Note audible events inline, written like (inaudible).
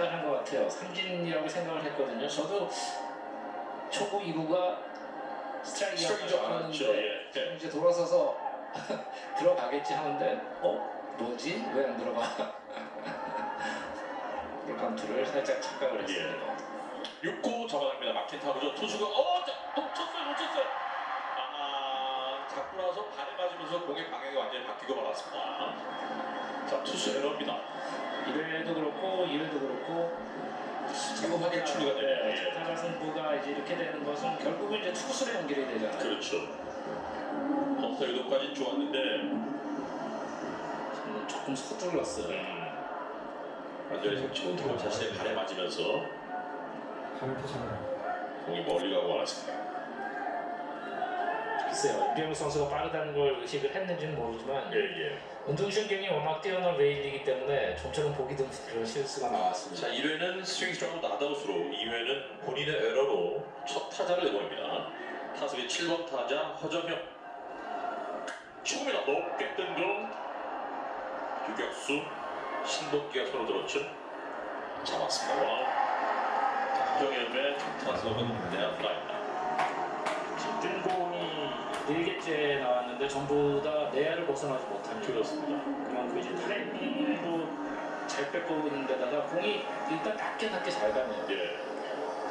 하는 것 같아요. 삼진이라고 생각을 했거든요. 저도 초구 2구가 스트라이크가 스트라이크죠. 않았죠. 예. 예. 이제 돌아서서 (laughs) 들어가겠지 하는데 어 뭐지 왜 안 들어가? (laughs) 볼카운트를 살짝 착각을 했습니다. 6구 잡아냅니다. 막힌 타구죠. 투수가 어, 자, 놓쳤어요, 놓쳤어요. 아, 잡고 나서 발에 맞으면서 공의 방향이 완전히 바뀌고 말았습니다. 자, 투수 에러입니다. 1회도 그렇고 2회도 그렇고 지금 확인 출루가 되네요. 예. 타자 승부가 이제 이렇게 되는 것은 결국은 이제 투수로 연결이 되잖아요. 그렇죠. 범타 유도까지 좋았는데 저는 조금 서둘렀어요. 음, 완전히 색치고 타고 자신의 발에 맞으면서 가면 되잖아요. 공이 멀리 가고 말았습니다. 글쎄요, 이병우 선수가 빠르다는 걸 의식을 했는지는 모르지만 예, 예. 운동신경이 워낙 뛰어난 레일이기 때문에 좀처럼 보기 드문 그런 실수가 나왔습니다. 자, 1회는 스윙 스트라우드 나다우스로 2회는 본인의 에러로 첫 타자를 내보냅니다. 타석의 7번 타자 허정혁 초구입니다. 높게 뜬공 유격수 신복기가 손을 들었죠. 잡았습니다. 와우. 허정혁의 첫 타석은 내야 플라입니다. 뜬 공이 4개째 나왔는데 전부 다 내야를 벗어나지 못합니다. 그렇습니다. 그만큼 이제 타이밍도 잘 뺏고 있는 데다가 공이 일단 낮게 낮게 잘 가네요. 예.